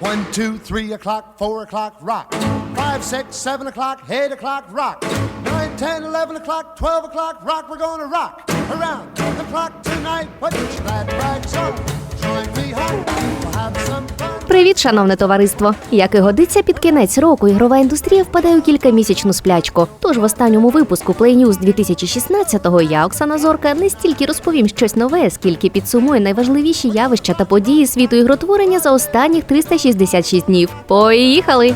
One, two, three o'clock, four o'clock, rock. Five, six, seven o'clock, eight o'clock, rock. Nine, ten, eleven o'clock, twelve o'clock, rock. We're gonna rock around the clock tonight. Put your glad rags on. Join me home. We'll have some. Привіт, шановне товариство! Як і годиться під кінець року, ігрова індустрія впадає у кількамісячну сплячку. Тож в останньому випуску Play News 2016-го я, Оксана Зорка, не стільки розповім щось нове, скільки підсумую найважливіші явища та події світу ігротворення за останніх 366 днів. Поїхали!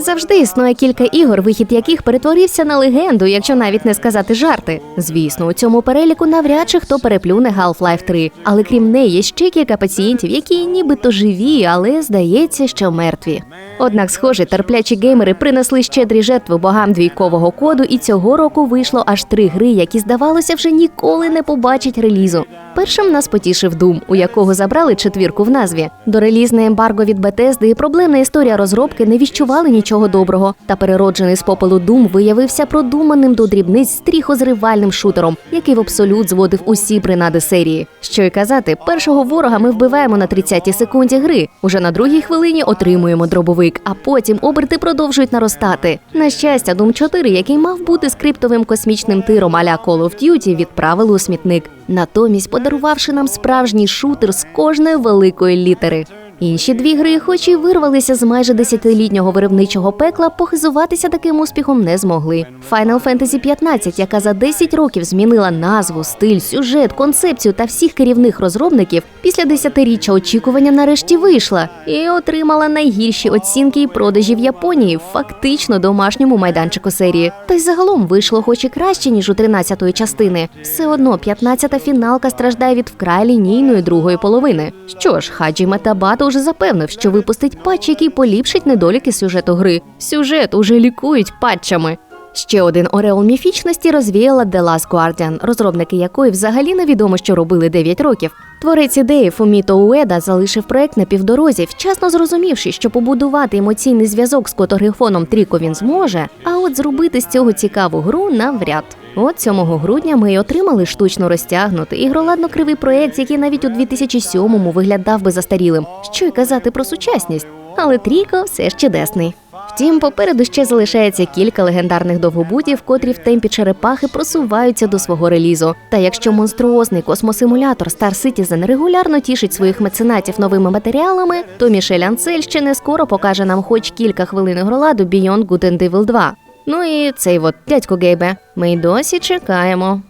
Завжди існує кілька ігор, вихід яких перетворився на легенду, якщо навіть не сказати жарти. Звісно, у цьому переліку навряд чи хто переплюне Half-Life 3, але крім неї ще кілька пацієнтів, які нібито живі, але здається, що мертві. Однак, схоже, терплячі геймери принесли щедрі жертви богам двійкового коду, і цього року вийшло аж три гри, які здавалося вже ніколи не побачать релізу. Першим нас потішив Doom, у якого забрали четвірку в назві. Дорелізне ембарго від Bethesda і проблемна історія розробки не віщували нічого доброго. Та перероджений з попелу Doom виявився продуманим до дрібниць стріхозривальним шутером, який в абсолют зводив усі принади серії. Що й казати, першого ворога ми вбиваємо на 30-й секунді гри. Уже на другій хвилині отримуємо дробовик, а потім оберти продовжують наростати. На щастя, Doom 4, який мав бути скриптовим космічним тиром аля Call of Duty, відправили у смітник, натомість подарувавши нам справжній шутер з кожної великої літери. Інші дві гри, хоч і вирвалися з майже десятилітнього виробничого пекла, похизуватися таким успіхом не змогли. Final Fantasy 15, яка за 10 років змінила назву, стиль, сюжет, концепцію та всіх керівних розробників, після десятиріччя очікування нарешті вийшла і отримала найгірші оцінки і продажі в Японії, фактично домашньому майданчику серії. Та й загалом вийшло, хоч і краще ніж у 13-ї частини. Все одно 15-та фіналка страждає від вкрай лінійної другої половини. Що ж, Хаджі Метабато вже запевнив, що випустить патч, який поліпшить недоліки сюжету гри. Сюжет уже лікують патчами. Ще один ореол міфічності розвіяла The Last Guardian, розробники якої взагалі невідомо, що робили 9 років. Творець ідеї Фуміто Уеда залишив проект на півдорозі, вчасно зрозумівши, що побудувати емоційний зв'язок з котогрифоном Тріко він зможе, а от зробити з цього цікаву гру навряд. От 7 грудня ми й отримали штучно розтягнутий ігроладно-кривий проект, який навіть у 2007-му виглядав би застарілим. Що й казати про сучасність, але Тріко все ж чудесний. Втім, попереду ще залишається кілька легендарних довгобутів, котрі в темпі черепахи просуваються до свого релізу. Та якщо монструозний космосимулятор Star Citizen регулярно тішить своїх меценатів новими матеріалами, то Мішель Анцель ще не скоро покаже нам хоч кілька хвилин ігроладу Beyond Good and Evil 2. Ну і цей от дядько Гейбе. Ми й досі чекаємо.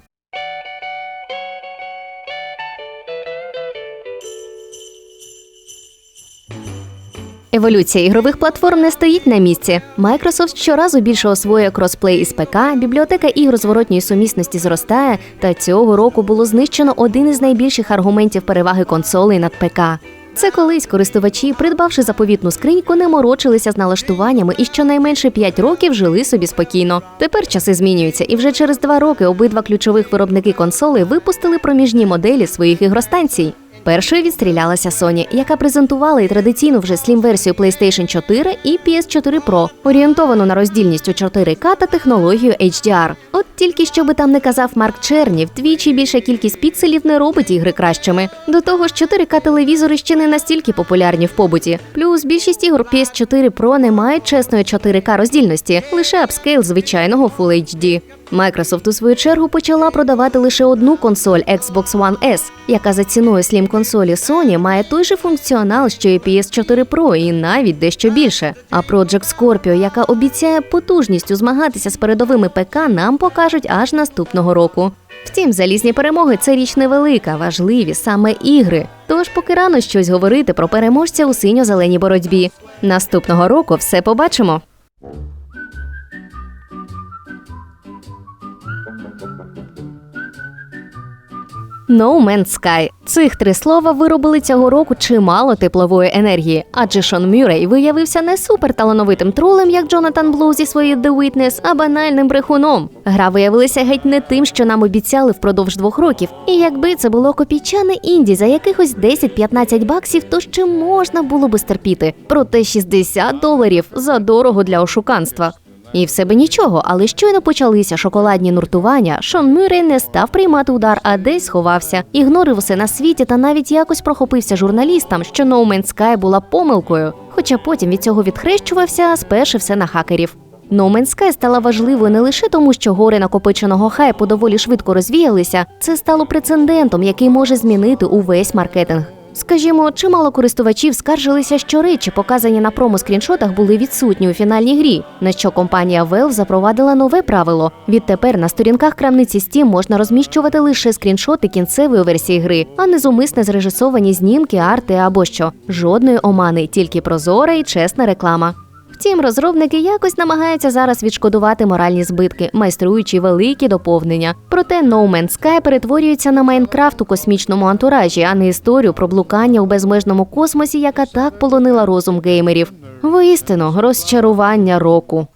Еволюція ігрових платформ не стоїть на місці. Microsoft щоразу більше освоює кросплей із ПК, бібліотека ігор зворотньої сумісності зростає, та цього року було знищено один із найбільших аргументів переваги консолей над ПК. Це колись користувачі, придбавши заповітну скриньку, не морочилися з налаштуваннями і щонайменше 5 років жили собі спокійно. Тепер часи змінюються, і вже через два роки обидва ключових виробники консолей випустили проміжні моделі своїх ігростанцій. Першою відстрілялася Sony, яка презентувала і традиційну вже слім-версію PlayStation 4 і PS4 Pro, орієнтовану на роздільність у 4К та технологію HDR. От тільки що би там не казав Марк Черні, вдвічі більша кількість пікселів не робить ігри кращими. До того ж, 4К телевізори ще не настільки популярні в побуті. Плюс більшість ігор PS4 Pro не мають чесної 4К роздільності, лише апскейл звичайного Full HD. Microsoft у свою чергу почала продавати лише одну консоль Xbox One S, яка за ціною слім консолі Sony має той же функціонал, що і PS4 Pro, і навіть дещо більше. А Project Scorpio, яка обіцяє потужністю змагатися з передовими ПК, нам покажуть аж наступного року. Втім, залізні перемоги це річ невелика, важливі саме ігри. Тож поки рано щось говорити про переможця у синьо-зеленій боротьбі. Наступного року все побачимо. No Man's Sky. Цих три слова виробили цього року чимало теплової енергії, адже Шон Мюррей виявився не суперталановитим тролем, як Джонатан Блоу зі своєю The Witness, а банальним брехуном. Гра виявилася геть не тим, що нам обіцяли впродовж двох років. І якби це було копійчане інді за якихось 10-15 баксів, то ще можна було би стерпіти. Проте 60 доларів задорого для ошуканства. І все би нічого, але щойно почалися шоколадні нуртування. Шон Мюррей не став приймати удар, а десь сховався, ігнорив усе на світі та навіть якось прохопився журналістам, що No Man's Sky була помилкою. Хоча потім від цього відхрещувався, а сперши все на хакерів. No Man's Sky стала важливою не лише тому, що гори накопиченого хайпу доволі швидко розвіялися. Це стало прецедентом, який може змінити увесь маркетинг. Скажімо, чимало користувачів скаржилися, що речі, показані на промо-скріншотах, були відсутні у фінальній грі. На що компанія Valve запровадила нове правило. Відтепер на сторінках крамниці Steam можна розміщувати лише скріншоти кінцевої версії гри, а не зумисне зрежисовані знімки, арти або що. Жодної омани, тільки прозора і чесна реклама. Втім, розробники якось намагаються зараз відшкодувати моральні збитки, майструючи великі доповнення. Проте No Man's Sky перетворюється на Майнкрафт у космічному антуражі, а не історію про блукання у безмежному космосі, яка так полонила розум геймерів. Воістину, розчарування року.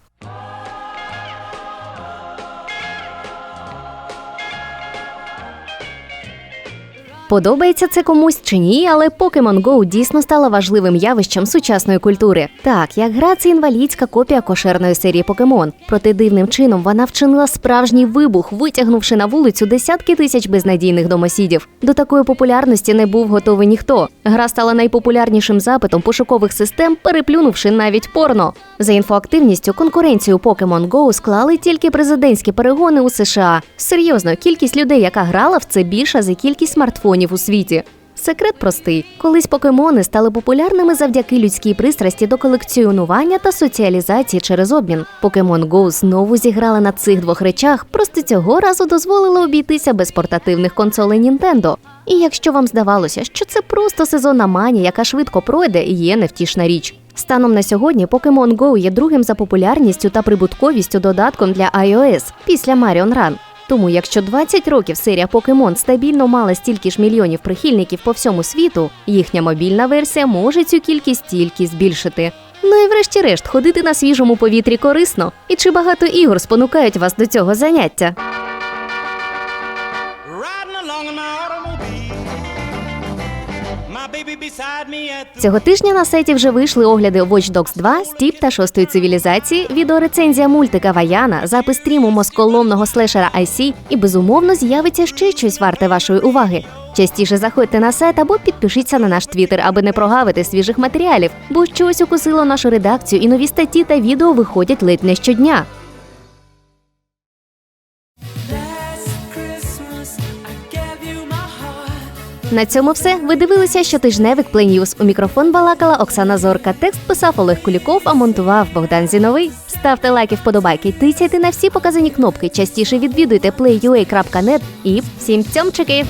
Подобається це комусь чи ні, але Pokemon Go дійсно стала важливим явищем сучасної культури. Так, як гра це інвалідська копія кошерної серії Pokemon. Проте дивним чином вона вчинила справжній вибух, витягнувши на вулицю десятки тисяч безнадійних домосідів. До такої популярності не був готовий ніхто. Гра стала найпопулярнішим запитом пошукових систем, переплюнувши навіть порно. За інфоактивністю конкуренцію Pokemon Go склали тільки президентські перегони у США. Серйозно, кількість людей, яка грала в це більша за кількість смартфонів у світі. Секрет простий: колись покемони стали популярними завдяки людській пристрасті до колекціонування та соціалізації через обмін. Pokemon Go знову зіграла на цих двох речах, просто цього разу дозволили обійтися без портативних консолей Nintendo. І якщо вам здавалося, що це просто сезонна манія, яка швидко пройде, є невтішна річ. Станом на сьогодні Pokemon Go є другим за популярністю та прибутковістю додатком для iOS після Marion Run. Тому, якщо 20 років серія Покемон стабільно мала стільки ж мільйонів прихильників по всьому світу, їхня мобільна версія може цю кількість тільки збільшити. Ну і врешті-решт ходити на свіжому повітрі корисно. І чи багато ігор спонукають вас до цього заняття? Цього тижня на сайті вже вийшли огляди Watch Dogs 2, Стіп та шостої цивілізації, відеорецензія мультика Ваяна, запис стріму москоломного слешера IC і безумовно з'явиться ще щось варте вашої уваги. Частіше заходьте на сайт або підпишіться на наш твіттер, аби не прогавити свіжих матеріалів, бо щось укусило нашу редакцію, і нові статті та відео виходять ледь не щодня. На цьому все. Ви дивилися щотижневик News. У мікрофон балакала Оксана Зорка. Текст писав Олег Куліков, а монтував Богдан Зіновий. Ставте лайки, вподобайки, тицяйте на всі показані кнопки. Частіше відвідуйте playua.net і всім цьомчики!